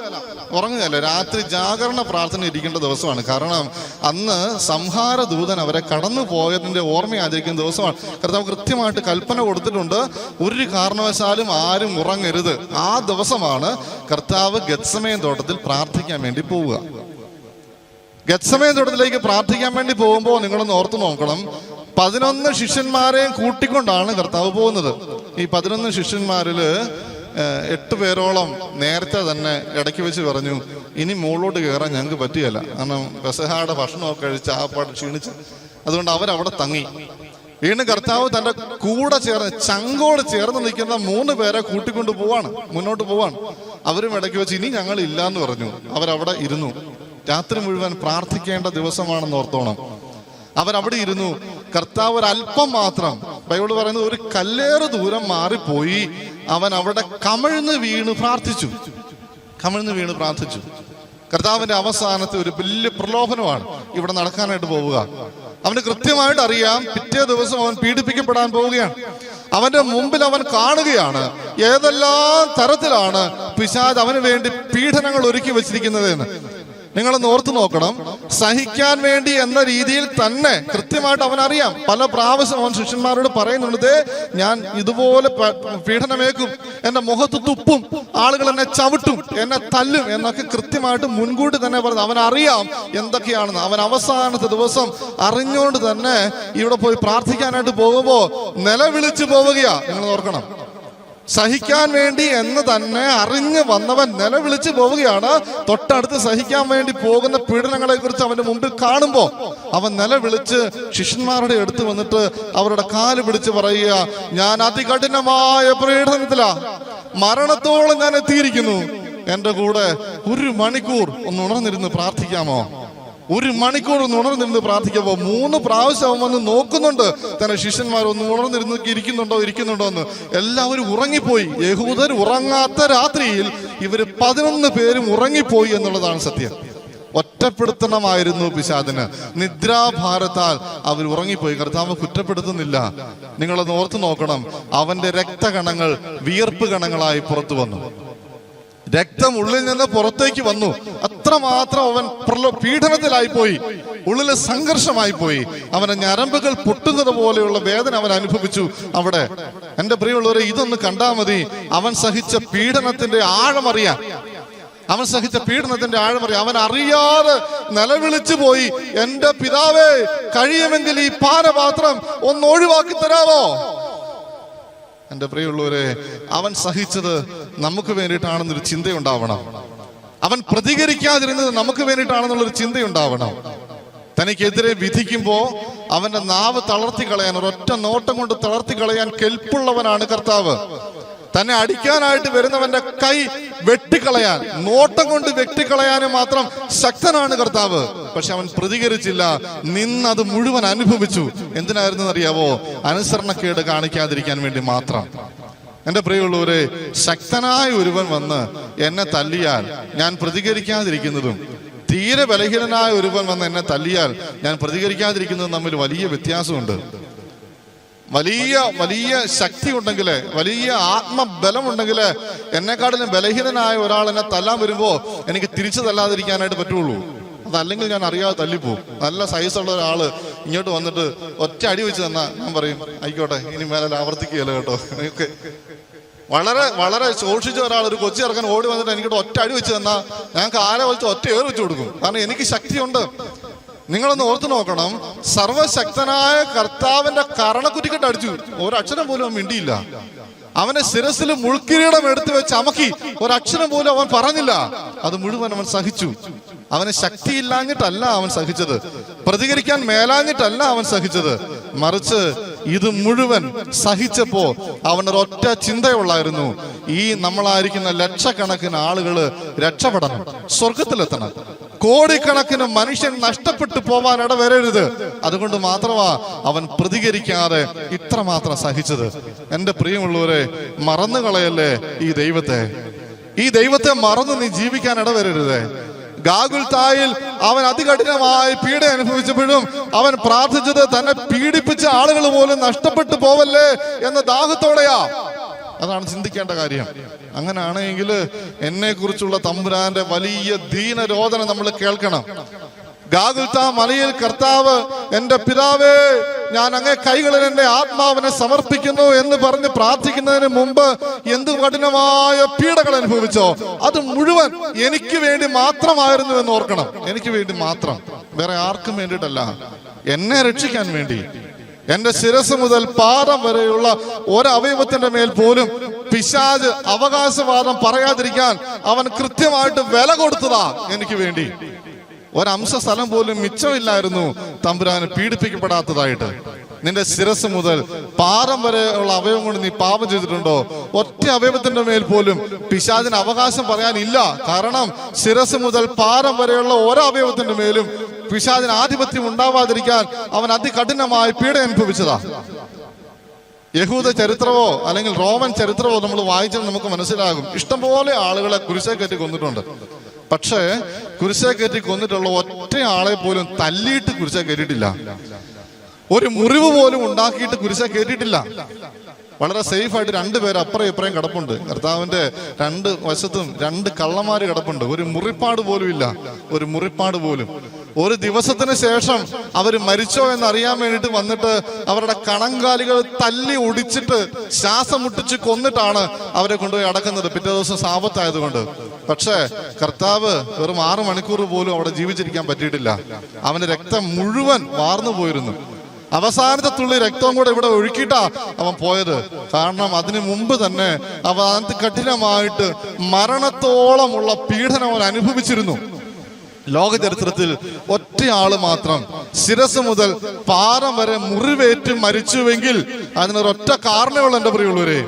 ഉറങ്ങുകയല്ല. രാത്രി ജാഗരണ പ്രാർത്ഥന ഇരിക്കേണ്ട ദിവസമാണ്. കാരണം അന്ന് സംഹാര ദൂതൻ അവരെ കടന്നു പോയതിന്റെ ഓർമ്മ ആചരിക്കുന്ന ദിവസമാണ്. കർത്താവ് കൃത്യമായിട്ട് കൽപ്പന കൊടുത്തിട്ടുണ്ട്. ഒരു കാരണവശാലും ആരും ഉറങ്ങരുത്. ആ ദിവസമാണ് കർത്താവ് ഗത്സമയം തോട്ടത്തിൽ പ്രാർത്ഥിക്കാൻ വേണ്ടി പോവുക. ഗത്സമയം തോട്ടത്തിലേക്ക് പ്രാർത്ഥിക്കാൻ വേണ്ടി പോകുമ്പോൾ നിങ്ങളൊന്ന് ഓർത്തു നോക്കണം. പതിനൊന്ന് ശിഷ്യന്മാരെയും കൂട്ടിക്കൊണ്ടാണ് കർത്താവ് പോകുന്നത്. ഈ പതിനൊന്ന് ശിഷ്യന്മാരിൽ ഏഹ്, എട്ട് പേരോളം നേരത്തെ തന്നെ ഇടയ്ക്ക് വെച്ച് പറഞ്ഞു ഇനി മുകളിലോട്ട് കയറാൻ ഞങ്ങൾക്ക് പറ്റുകയില്ല. കാരണം പെസഹായുടെ ഭക്ഷണമൊക്കെ കഴിച്ച് ആ പാട് ക്ഷീണിച്ച് അതുകൊണ്ട് അവരവിടെ തങ്ങി. വീണ്ടും കർത്താവ് തന്റെ കൂടെ ചേർന്ന് ചങ്കോട് ചേർന്ന് നിൽക്കുന്ന മൂന്ന് പേരെ കൂട്ടിക്കൊണ്ട് പോവാണ് മുന്നോട്ട് പോവാണ്. അവരും ഇടയ്ക്ക് വെച്ച് ഇനി ഞങ്ങൾ ഇല്ല എന്ന് പറഞ്ഞു. അവരവിടെ ഇരുന്നു. രാത്രി മുഴുവൻ പ്രാർത്ഥിക്കേണ്ട ദിവസമാണെന്ന് ഓർത്തോണം. അവരവിടെ ഇരുന്നു. കർത്താവ് ഒരല്പം മാത്രം ബൈബിൾ പറയുന്നത് ഒരു കല്ലേറ് ദൂരം മാറിപ്പോയി. അവൻ അവിടെ കമിഴ്ന്ന് വീണ് പ്രാർത്ഥിച്ചു. കമിഴ്ന്ന് വീണ് പ്രാർത്ഥിച്ചു. കർത്താവിന്റെ അവസാനത്തെ ഒരു വലിയ പ്രലോഭനമാണ് ഇവിടെ നടക്കാനായിട്ട് പോവുക. അവന് കൃത്യമായിട്ട് അറിയാം പിറ്റേ ദിവസം അവൻ പീഡിപ്പിക്കപ്പെടാൻ പോവുകയാണ്. അവന്റെ മുമ്പിൽ അവൻ കാണുകയാണ് ഏതെല്ലാം തരത്തിലാണ് പിശാദ് അവന് വേണ്ടി പീഡനങ്ങൾ ഒരുക്കി വെച്ചിരിക്കുന്നത് എന്ന് നിങ്ങളൊന്ന് ഓർത്തു നോക്കണം. സഹിക്കാൻ വേണ്ടി എന്ന രീതിയിൽ തന്നെ കൃത്യമായിട്ട് അവൻ അറിയാം പല പ്രാവശ്യം അവൻ ശിഷ്യന്മാരോട് പറയുന്നുണ്ട് ഞാൻ ഇതുപോലെ പീഡനമേക്കും എന്റെ മുഖത്ത് തുപ്പും ആളുകൾ എന്നെ ചവിട്ടും എന്നെ തല്ലും എന്നൊക്കെ കൃത്യമായിട്ട് മുൻകൂട്ടി തന്നെ പറഞ്ഞു അവൻ അറിയാം എന്തൊക്കെയാണെന്ന്. അവൻ അവസാനത്തെ ദിവസം അറിഞ്ഞുകൊണ്ട് തന്നെ ഇവിടെ പോയി പ്രാർത്ഥിക്കാനായിട്ട് പോകുമ്പോ നിലവിളിച്ചു പോവുകയാ. നിങ്ങൾ ഓർക്കണം. സഹിക്കാൻ വേണ്ടി എന്ന് തന്നെ അറിഞ്ഞ് വന്നവൻ നിലവിളിച്ച് പോവുകയാണ്. തൊട്ടടുത്ത് സഹിക്കാൻ വേണ്ടി പോകുന്ന പീഡനങ്ങളെ കുറിച്ച് അവന്റെ മുമ്പിൽ കാണുമ്പോൾ അവൻ നിലവിളിച്ച് ശിഷ്യന്മാരുടെ അടുത്ത് വന്നിട്ട് അവരുടെ കാൽ പിടിച്ച് പറയുക ഞാൻ അതികഠിനമായ പീഡനത്തിലാ. മരണത്തോളം ഞാൻ എത്തിയിരിക്കുന്നു. എന്റെ കൂടെ ഒരു മണിക്കൂർ ഒന്ന് ഉണർന്നിരുന്ന് പ്രാർത്ഥിക്കാമോ? ഒരു മണിക്കൂർ ഒന്ന് ഉണർന്നിരുന്ന് പ്രാർത്ഥിക്കുമ്പോൾ മൂന്ന് പ്രാവശ്യം അവൻ വന്ന് നോക്കുന്നുണ്ട്. തന്നെ ശിഷ്യന്മാർ ഒന്ന് ഉണർന്നിരുന്ന് ഇരിക്കുന്നുണ്ടോ ഇരിക്കുന്നുണ്ടോ എന്ന്. എല്ലാവരും ഉറങ്ങിപ്പോയി. യഹൂദർ ഉറങ്ങാത്ത രാത്രിയിൽ ഇവർ പതിനൊന്ന് പേരും ഉറങ്ങിപ്പോയി എന്നുള്ളതാണ് സത്യം. ഒറ്റപ്പെടുത്തണമായിരുന്നു പിശാദിന്. നിദ്രാഭാരത്താൽ അവർ ഉറങ്ങിപ്പോയി. കർത്താവ് കുറ്റപ്പെടുത്തുന്നില്ല. നിങ്ങളത് ഓർത്തു നോക്കണം. അവന്റെ രക്തകണങ്ങൾ വിയർപ്പ് കണങ്ങളായി പുറത്തു വന്നു. രക്തം ഉള്ളിൽ നിന്ന് പുറത്തേക്ക് വന്നു. അത്രമാത്രം അവൻ പീഡനത്തിലായി പോയി ഉള്ളിലെ സംഘർഷമായി പോയി അവന്റെ ഞരമ്പുകൾ പൊട്ടുന്നത് പോലെയുള്ള വേദന അവൻ അനുഭവിച്ചു. അവിടെ എന്റെ പ്രിയമുള്ളവരെ ഇതൊന്ന് കണ്ടാ മതി. അവൻ സഹിച്ച പീഡനത്തിന്റെ ആഴമറിയാൻ. അവൻ സഹിച്ച പീഡനത്തിന്റെ ആഴമറിയാം അവൻ അറിയാതെ നിലവിളിച്ചു പോയി. എന്റെ പിതാവേ കഴിയുമെങ്കിൽ ഈ പാനപാത്രം ഒന്ന് ഒഴിവാക്കി തരാമോ? എന്റെ പ്രിയമുള്ളവരെ അവൻ സഹിച്ചത് നമുക്ക് വേണ്ടിയിട്ടാണെന്നൊരു ചിന്തയുണ്ടാവണം. അവൻ പ്രതികരിക്കാതിരുന്നത് നമുക്ക് വേണ്ടിയിട്ടാണെന്നുള്ളൊരു ചിന്തയുണ്ടാവണം. തനിക്കെതിരെ വിധിക്കുമ്പോൾ അവന്റെ നാവ് തളർത്തി കളയാൻ ഒരൊറ്റ നോട്ടം കൊണ്ട് തളർത്തി കളയാൻ കെൽപ്പുള്ളവനാണ് കർത്താവ്. തന്നെ അടിക്കാനായിട്ട് വരുന്നവന്റെ കൈ വെട്ടിക്കളയാൻ നോട്ടം കൊണ്ട് വെട്ടിക്കളയാനും മാത്രം ശക്തനാണ് കർത്താവ്. പക്ഷെ അവൻ പ്രതികരിച്ചില്ല. നിന്നത് മുഴുവൻ അനുഭവിച്ചു. എന്തിനായിരുന്നു അറിയാവോ അനുസരണക്കേട് കാണിക്കാതിരിക്കാൻ വേണ്ടി മാത്രം. എന്റെ പ്രിയമുള്ളവരെ ശക്തനായ ഒരുവൻ വന്ന് എന്നെ തല്ലിയാൽ ഞാൻ പ്രതികരിക്കാതിരിക്കുന്നതും തീരെ ബലഹീനനായ ഒരുവൻ വന്ന് എന്നെ തല്ലിയാൽ ഞാൻ പ്രതികരിക്കാതിരിക്കുന്നതും തമ്മിൽ വലിയ വ്യത്യാസമുണ്ട്. വലിയ വലിയ ശക്തി ഉണ്ടെങ്കിൽ വലിയ ആത്മബലം ഉണ്ടെങ്കിൽ എന്നെക്കാട്ടിലും ബലഹീനനായ ഒരാൾ എന്നെ തല്ലാൻ വരുമ്പോ എനിക്ക് തിരിച്ചു തല്ലാതിരിക്കാനായിട്ട് പറ്റുള്ളൂ. അതല്ലെങ്കിൽ ഞാൻ അറിയാതെ തല്ലിപ്പോവും. നല്ല സൈസുള്ള ഒരാൾ ഇങ്ങോട്ട് വന്നിട്ട് ഒറ്റ അടി വെച്ച് തന്നാ ഞാൻ പറയും ആയിക്കോട്ടെ ഇനി മേലെ ആവർത്തിക്കുകയല്ലോ കേട്ടോ. ഓക്കെ വളരെ വളരെ സൂക്ഷിച്ച ഒരാൾ ഒരു കൊച്ചി ഇറങ്ങാൻ ഓടി വന്നിട്ട് എനിക്കിട്ട് ഒറ്റ അടി വെച്ച് തന്നാ ഞാൻ കാല വലിച്ച് ഒറ്റ ഏറ് വെച്ച് കൊടുക്കും. കാരണം എനിക്ക് ശക്തിയുണ്ട്. നിങ്ങളൊന്ന് ഓർത്തു നോക്കണം. സർവശക്തനായ കർത്താവിന്റെ കരണക്കുറ്റിക്കെട്ട് അടിച്ചു. ഒരക്ഷരം പോലും അവൻ മിണ്ടിയില്ല. അവന്റെ ശിരസിൽ മുൾക്കിരീടം എടുത്തു വെച്ച് അമക്കി. ഒരക്ഷരം പോലും അവൻ പറഞ്ഞില്ല. അത് മുഴുവൻ അവൻ സഹിച്ചു. അവന് ശക്തിയില്ലാഞ്ഞിട്ടല്ല അവൻ സഹിച്ചത്. പ്രതികരിക്കാൻ മേലാഞ്ഞിട്ടല്ല അവൻ സഹിച്ചത്. മറിച്ച് ഇത് മുഴുവൻ സഹിച്ചപ്പോ അവനൊരു ഒറ്റ ചിന്തയുള്ളായിരുന്നു. ഈ നമ്മളായിരിക്കുന്ന ലക്ഷക്കണക്കിന് ആളുകൾ രക്ഷപ്പെടണം. സ്വർഗത്തിലെത്തണം കോടിക്കണക്കിന് മനുഷ്യൻ നഷ്ടപ്പെട്ടു പോവാൻ ഇടവരരുത്. അതുകൊണ്ട് മാത്രമാ അവൻ പ്രതികരിക്കാതെ ഇത്രമാത്രം സഹിച്ചത്. എന്റെ പ്രിയമുള്ളവരെ മറന്നു കളയല്ലേ ഈ ദൈവത്തെ? ഈ ദൈവത്തെ മറന്നു നീ ജീവിക്കാൻ ഇടവരരുത്. ഗാഗുൽത്തായിൽ അവൻ അതികഠിനമായി പീഡ അനുഭവിച്ചപ്പോഴും അവൻ പ്രാർത്ഥിച്ചത് തന്നെ പീഡിപ്പിച്ച ആളുകൾ പോലും നഷ്ടപ്പെട്ടു പോവല്ലേ എന്ന ദാഹത്തോടെയാ. അതാണ് ചിന്തിക്കേണ്ട കാര്യം. അങ്ങനെയാണെങ്കിൽ എന്നെ കുറിച്ചുള്ള തമ്പുരാന്റെ വലിയ ദീനരോധന നമ്മൾ കേൾക്കണം. ഗാഗുൽത്ത മലയിൽ കർത്താവ് എന്റെ പിതാവേ ഞാൻ അങ്ങേ കൈകളിൽ എന്റെ ആത്മാവിനെ സമർപ്പിക്കുന്നു എന്ന് പറഞ്ഞ് പ്രാർത്ഥിക്കുന്നതിന് മുമ്പ് എന്ത് കഠിനമായ പീഡകൾ അനുഭവിച്ചോ? അത് മുഴുവൻ എനിക്ക് വേണ്ടി മാത്രമായിരുന്നു എന്ന് ഓർക്കണം. എനിക്ക് വേണ്ടി മാത്രം. വേറെ ആർക്കും വേണ്ടിയിട്ടല്ല. എന്നെ രക്ഷിക്കാൻ വേണ്ടി. എന്റെ ശിരസ് മുതൽ പാദം വരെയുള്ള ഒരവയവത്തിന്റെ മേൽ പോലും പിശാജ് അവകാശവാദം പറയാതിരിക്കാൻ അവൻ കൃത്യമായിട്ട് വില കൊടുത്തതാ എനിക്ക് വേണ്ടി. ഒരംശ സ്ഥലം പോലും മിച്ചമില്ലായിരുന്നു തമ്പുരാന് പീഡിപ്പിക്കപ്പെടാത്തതായിട്ട്. നിന്റെ ശിരസ് മുതൽ പാദം വരെയുള്ള അവയവം കൊണ്ട് നീ പാപം ചെയ്തിട്ടുണ്ടോ? ഒറ്റ അവയവത്തിന്റെ മേൽ പോലും പിശാചിന് അവകാശം പറയാനില്ല. കാരണം ശിരസ് മുതൽ പാറം വരെയുള്ള ഓരോ അവയവത്തിന്റെ മേലും പിശാചിന് ആധിപത്യം ഉണ്ടാവാതിരിക്കാൻ അവൻ അതികഠിനമായി പീഡ അനുഭവിച്ചതാ. യഹൂദ ചരിത്രമോ അല്ലെങ്കിൽ റോമൻ ചരിത്രമോ നമ്മൾ വായിച്ചാൽ നമുക്ക് മനസ്സിലാകും. ഇഷ്ടംപോലെ ആളുകളെ കുരിശേ കയറ്റി കൊന്നിട്ടുണ്ട്. പക്ഷേ കുരിശേ കയറ്റി കൊന്നിട്ടുള്ള ഒറ്റ ആളെ പോലും തല്ലിയിട്ട് കുരിശേ കയറ്റിയിട്ടില്ല. ഒരു മുറിവ് പോലും ഉണ്ടാക്കിയിട്ട് കുരിശ കയറ്റിയിട്ടില്ല വളരെ സേഫ് ആയിട്ട് രണ്ട് രണ്ടുപേർ അപ്പുറം ഇപ്പുറം കിടപ്പുണ്ട്. കർത്താവിന്റെ രണ്ട് വശത്തും രണ്ട് കള്ളന്മാര് കിടപ്പുണ്ട്. ഒരു മുറിപ്പാട് പോലും ഇല്ല. ഒരു മുറിപ്പാട് പോലും. ഒരു ദിവസത്തിന് ശേഷം അവർ മരിച്ചോ എന്ന് അറിയാൻ വേണ്ടിയിട്ട് വന്നിട്ട് അവരുടെ കണങ്കാലികൾ തല്ലി ഒടിച്ചിട്ട് ശ്വാസം മുട്ടിച്ച് കൊന്നിട്ടാണ് അവരെ കൊണ്ടുപോയി അടക്കുന്നത്. പിറ്റേ ദിവസം സാപത്തായതുകൊണ്ട്. പക്ഷേ കർത്താവ് വെറും ആറ് മണിക്കൂർ പോലും അവിടെ ജീവിച്ചിരിക്കാൻ പറ്റിയിട്ടില്ല. അവന്റെ രക്തം മുഴുവൻ വാർന്നു പോയിരുന്നു. അവസാനത്തെ തുള്ളി രക്തവും കൂടെ ഇവിടെ ഒഴുക്കിയിട്ടാ അവൻ പോയത്. കാരണം അതിനു മുമ്പ് തന്നെ അവൻ കഠിനമായിട്ട് മരണത്തോളമുള്ള പീഡനം അവൻ അനുഭവിച്ചിരുന്നു. ലോക ചരിത്രത്തിൽ ഒറ്റയാൾ മാത്രം ശിരസ് മുതൽ പാറം വരെ മുറിവേറ്റ് മരിച്ചുവെങ്കിൽ അതിനൊരൊറ്റ കാരണമുള്ള എന്റെ പ്രിയുള്ളവരെ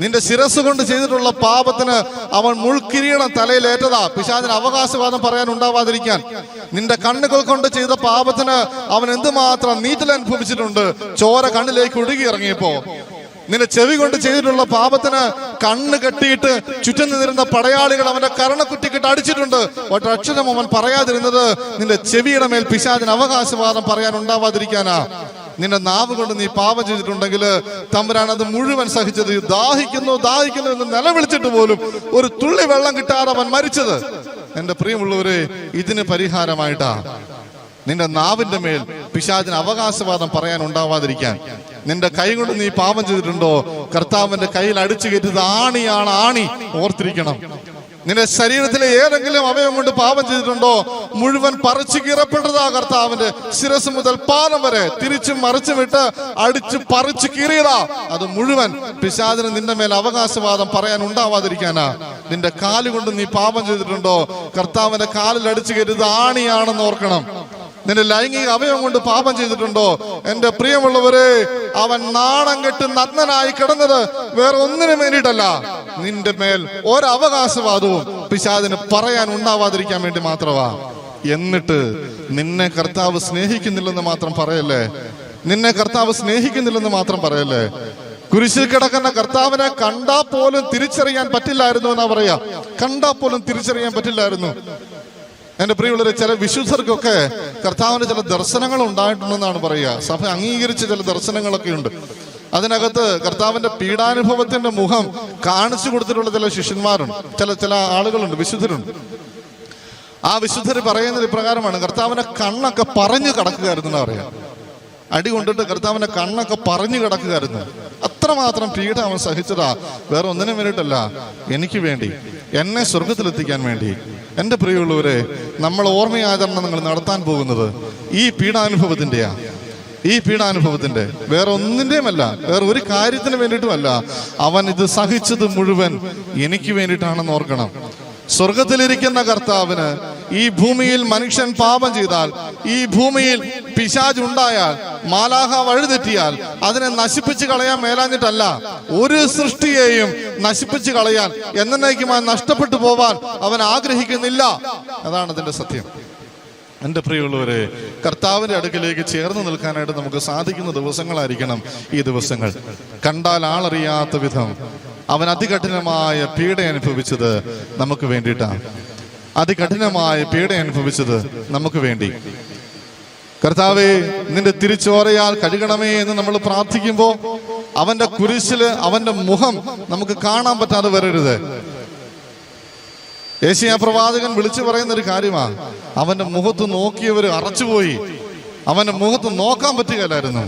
നിന്റെ ശിരസ് കൊണ്ട് ചെയ്തിട്ടുള്ള പാപത്തിന് അവൻ മുൾക്കിരീടം തലയിലേറ്റതാ പിശാചിന് അവകാശവാദം പറയാൻ ഉണ്ടാവാതിരിക്കാൻ. നിന്റെ കണ്ണുകൾ കൊണ്ട് ചെയ്ത പാപത്തിന് അവൻ എന്തുമാത്രം നീറ്റൽ അനുഭവിച്ചിട്ടുണ്ട്. ചോര കണ്ണിലേക്ക് ഒഴുകി ഇറങ്ങിയപ്പോ. നിന്റെ ചെവി കൊണ്ട് ചെയ്തിട്ടുള്ള പാപത്തിന് കണ്ണ് കെട്ടിയിട്ട് ചുറ്റും നിന്നിരുന്ന പടയാളികൾ അവന്റെ കരണക്കുറ്റിക്കിട്ട് അടിച്ചിട്ടുണ്ട്. ഒരക്ഷരം അവൻ പറയാതിരുന്നത് നിന്റെ ചെവിയുടെ മേൽ പിശാചിന് അവകാശവാദം പറയാൻ ഉണ്ടാവാതിരിക്കാനാ. നിന്റെ നാവ് കൊണ്ട് നീ പാപം ചെയ്തിട്ടുണ്ടെങ്കിൽ തമ്പുരാൻ അത് മുഴുവൻ സഹിച്ചത് ദാഹിക്കുന്നു ദാഹിക്കുന്നു എന്ന് നിലവിളിച്ചിട്ട് പോലും ഒരു തുള്ളി വെള്ളം കിട്ടാതെ അവൻ മരിച്ചത്. എന്റെ പ്രിയമുള്ളവരെ ഇതിന് പരിഹാരമായിട്ടാ. നിന്റെ നാവിന്റെ മേൽ പിശാചിന് അവകാശവാദം പറയാൻ ഉണ്ടാവാതിരിക്കാൻ. നിന്റെ കൈ കൊണ്ട് നീ പാപം ചെയ്തിട്ടുണ്ടോ? കർത്താവിന്റെ കയ്യിൽ അടിച്ചു കയറ്റിയത് ആണിയാണ് ആണി. ഓർത്തിരിക്കണം. നിന്റെ ശരീരത്തിലെ ഏതെങ്കിലും അവയവം കൊണ്ട് പാപം ചെയ്തിട്ടുണ്ടോ? മുഴുവൻ പറിച്ചു കീറപ്പെട്ടതാ കർത്താവിന്റെ ശിരസ് മുതൽ പാലം വരെ തിരിച്ചും മറിച്ചും വിട്ട് അടിച്ചു പറിച്ചു കീറിയതാ. അത് മുഴുവൻ പിശാചിന് നിന്റെ മേൽ അവകാശവാദം പറയാൻ ഉണ്ടാവാതിരിക്കാനാ. നിന്റെ കാലുകൊണ്ട് നീ പാപം ചെയ്തിട്ടുണ്ടോ? കർത്താവിന്റെ കാലിൽ അടിച്ചു കയറ്റിയത് ആണിയാണെന്ന് ഓർക്കണം. നിന്റെ ലൈംഗിക അവയവം കൊണ്ട് പാപം ചെയ്തിട്ടുണ്ടോ? എന്റെ പ്രിയമുള്ളവരെ അവൻ നാണം കെട്ട് നഗ്നനായി കിടന്നത് വേറെ ഒന്നിനും വേണ്ടിയിട്ടല്ല. നിന്റെ മേൽ ഒരവകാശവാദവും പിശാദിന് പറയാൻ ഉണ്ടാവാതിരിക്കാൻ വേണ്ടി മാത്രമാ എന്നിട്ട് നിന്നെ കർത്താവ് സ്നേഹിക്കുന്നില്ലെന്ന് മാത്രം പറയല്ലേ? നിന്നെ കർത്താവ് സ്നേഹിക്കുന്നില്ലെന്ന് മാത്രം പറയല്ലേ? കുരിശിൽ കിടക്കുന്ന കർത്താവിനെ കണ്ടാൽ പോലും തിരിച്ചറിയാൻ പറ്റില്ലായിരുന്നു എന്നാ പറയാ. കണ്ടാൽ പോലും തിരിച്ചറിയാൻ പറ്റില്ലായിരുന്നു. എന്റെ പ്രിയമുള്ളവരെ ചില വിശുദ്ധർക്കൊക്കെ കർത്താവിന് ചില ദർശനങ്ങൾ ഉണ്ടായിട്ടുണ്ടെന്നാണ് പറയുക. സഭ അംഗീകരിച്ച ചില ദർശനങ്ങളൊക്കെ ഉണ്ട്. അതിനകത്ത് കർത്താവിന്റെ പീഡാനുഭവത്തിന്റെ മുഖം കാണിച്ചു കൊടുത്തിട്ടുള്ള ചില ശിഷ്യന്മാരുണ്ട്. ചില ചില ആളുകളുണ്ട് വിശുദ്ധരുണ്ട്. ആ വിശുദ്ധർ പറയുന്നത് ഇപ്രകാരമാണ് കർത്താവിന്റെ കണ്ണൊക്കെ പറഞ്ഞു കിടക്കുകയായിരുന്നു പറയാ അടി കൊണ്ടിട്ട് കർത്താവിന്റെ കണ്ണൊക്കെ പറഞ്ഞു കിടക്കുകയായിരുന്നു. അത്രമാത്രം പീഡ അവൻ സഹിച്ചതാ. വേറെ ഒന്നിനും വേണ്ടിയിട്ടല്ല. എനിക്ക് വേണ്ടി എന്നെ സ്വർഗത്തിലെത്തിക്കാൻ വേണ്ടി. എന്റെ പ്രിയമുള്ളവരെ നമ്മൾ ഓർമ്മയാചരണം നിങ്ങൾ നടത്താൻ പോകുന്നത് ഈ പീഡാനുഭവത്തിന്റെയാണ് ഈ പീഡാനുഭവത്തിന്റെ വേറെ ഒന്നിന്റെയുമല്ല വേറെ ഒരു കാര്യത്തിന് വേണ്ടിയിട്ടുമല്ല അവൻ ഇത് സഹിച്ചത് മുഴുവൻ എനിക്ക് വേണ്ടിയിട്ടാണെന്ന് ഓർക്കണം. സ്വർഗത്തിലിരിക്കുന്ന കർത്താവിന് ഈ ഭൂമിയിൽ മനുഷ്യൻ പാപം ചെയ്താൽ ഈ ഭൂമിയിൽ പിശാജ് ഉണ്ടായാൽ മാലാഹ വഴുതെറ്റിയാൽ അതിനെ നശിപ്പിച്ച് കളയാൻ മേലാഞ്ഞിട്ടല്ല ഒരു സൃഷ്ടിയെയും നശിപ്പിച്ച് കളയാൻ എന്നേക്കുമായി നഷ്ടപ്പെട്ടു പോവാൻ അവൻ ആഗ്രഹിക്കുന്നില്ല. അതാണ് അതിന്റെ സത്യം. എന്റെ പ്രിയമുള്ളവരെ കർത്താവിന്റെ അടുക്കിലേക്ക് ചേർന്ന് നിൽക്കാനായിട്ട് നമുക്ക് സാധിക്കുന്ന ദിവസങ്ങളായിരിക്കണം ഈ ദിവസങ്ങൾ. കണ്ടാൽ ആളറിയാത്ത വിധം അവൻ അതികഠിനമായ പീഡ അനുഭവിച്ചത് നമുക്ക് വേണ്ടിയിട്ടാണ്. അതികഠിനമായ പീഡ അനുഭവിച്ചത് നമുക്ക് വേണ്ടി. കർത്താവെ നിന്റെ തിരിച്ചോരയാൽ കഴുകണമേ എന്ന് നമ്മൾ പ്രാർത്ഥിക്കുമ്പോൾ അവന്റെ കുരിശിൽ അവന്റെ മുഖം നമുക്ക് കാണാൻ പറ്റാതെ വരരുത്. ഏഷ്യ പ്രവാചകൻ വിളിച്ചു പറയുന്ന ഒരു കാര്യമാ. അവന്റെ മുഖത്ത് നോക്കിയവർ അറച്ചുപോയി. അവന്റെ മുഖത്ത് നോക്കാൻ പറ്റുകയില്ലായിരുന്നു.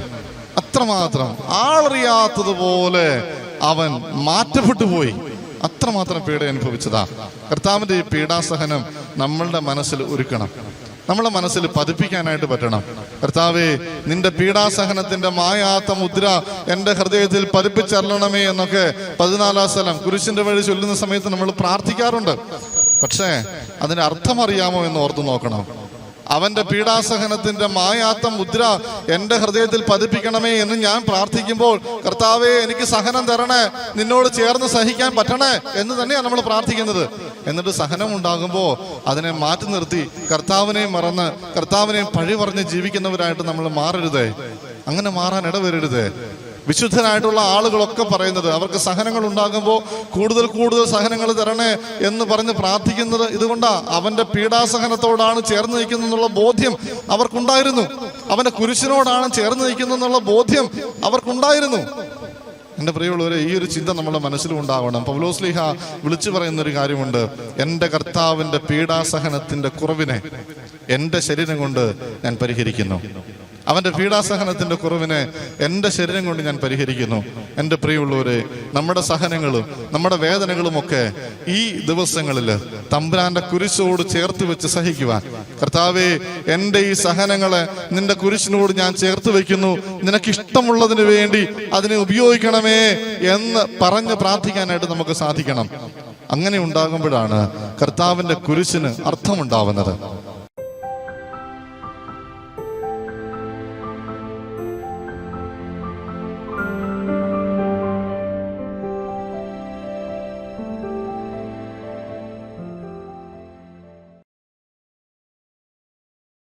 അത്രമാത്രം ആളറിയാത്തതുപോലെ അവൻ മാറ്റപ്പെട്ടു പോയി അത്രമാത്രം പീഡ അനുഭവിച്ചതാ. കർത്താവിന്റെ ഈ പീഡാസഹനം നമ്മളുടെ മനസ്സിൽ ഒരുക്കണം. നമ്മളെ മനസ്സിൽ പതിപ്പിക്കാനായിട്ട് പറ്റണം. കർത്താവേ നിന്റെ പീഡാസഹനത്തിന്റെ മായാത്ത മുദ്ര എന്റെ ഹൃദയത്തിൽ പതിപ്പിച്ചറിയണമേ എന്നൊക്കെ പതിനാലാം സ്ഥലം കുരിശിന്റെ വഴി ചൊല്ലുന്ന സമയത്ത് നമ്മൾ പ്രാർത്ഥിക്കാറുണ്ട്. പക്ഷേ അതിന്റെ അർത്ഥം അറിയാമോ എന്ന് ഓർത്തു നോക്കണം. അവന്റെ പീഡാസഹനത്തിന്റെ മായാത്ത മുദ്ര എന്റെ ഹൃദയത്തിൽ പതിപ്പിക്കണമേ എന്ന് ഞാൻ പ്രാർത്ഥിക്കുമ്പോൾ കർത്താവെ എനിക്ക് സഹനം തരണേ നിന്നോട് ചേർന്ന് സഹിക്കാൻ പറ്റണേ എന്ന് തന്നെയാണ് നമ്മൾ പ്രാർത്ഥിക്കുന്നത്. എന്നിട്ട് സഹനം ഉണ്ടാകുമ്പോൾ അതിനെ മാറ്റി നിർത്തി കർത്താവിനെ മറന്ന് കർത്താവിനെ പഴി പറഞ്ഞ് ജീവിക്കുന്നവരായിട്ട് നമ്മൾ മാറരുതേ അങ്ങനെ മാറാൻ ഇടവരരുത് വിശുദ്ധനായിട്ടുള്ള ആളുകളൊക്കെ പറയുന്നത് അവർക്ക് സഹനങ്ങൾ ഉണ്ടാകുമ്പോൾ കൂടുതൽ കൂടുതൽ സഹനങ്ങൾ തരണേ എന്ന് പറഞ്ഞ് പ്രാർത്ഥിക്കുന്നത് ഇതുകൊണ്ടാണ് അവന്റെ പീഡാസഹനത്തോടാണ് ചേർന്ന് നിൽക്കുന്നെന്നുള്ള ബോധ്യം അവർക്കുണ്ടായിരുന്നു. അവന്റെ കുരിശിനോടാണ് ചേർന്ന് നിൽക്കുന്നെന്നുള്ള ബോധ്യം അവർക്കുണ്ടായിരുന്നു. എന്റെ പ്രിയമുള്ളവരെ ഈ ഒരു ചിന്ത നമ്മുടെ മനസ്സിലും ഉണ്ടാവണം. പൗലോസ്ലിഹ വിളിച്ചു പറയുന്ന ഒരു കാര്യമുണ്ട്. എന്റെ കർത്താവിന്റെ പീഡാസഹനത്തിന്റെ കുറവിനെ എന്റെ ശരീരം കൊണ്ട് ഞാൻ പരിഹരിക്കുന്നു. അവന്റെ പീഡാസഹനത്തിന്റെ കുറവിനെ എന്റെ ശരീരം കൊണ്ട് ഞാൻ പരിഹരിക്കുന്നു. എന്റെ പ്രിയമുള്ളവരെ നമ്മുടെ സഹനങ്ങളും നമ്മുടെ വേദനകളും ഒക്കെ ഈ ദിവസങ്ങളിൽ തമ്പുരാന്റെ കുരിശോട് ചേർത്ത് വെച്ച് സഹിക്കുവാൻ. കർത്താവെ എന്റെ ഈ സഹനങ്ങളെ നിന്റെ കുരിശിനോട് ഞാൻ ചേർത്ത് വെക്കുന്നു. നിനക്ക് ഇഷ്ടമുള്ളതിന് വേണ്ടി അതിനെ ഉപയോഗിക്കണമേ എന്ന് പറഞ്ഞ് പ്രാർത്ഥിക്കാനായിട്ട് നമുക്ക് സാധിക്കണം. അങ്ങനെ ഉണ്ടാകുമ്പോഴാണ് കർത്താവിന്റെ കുരിശിന് അർത്ഥമുണ്ടാവുന്നത്.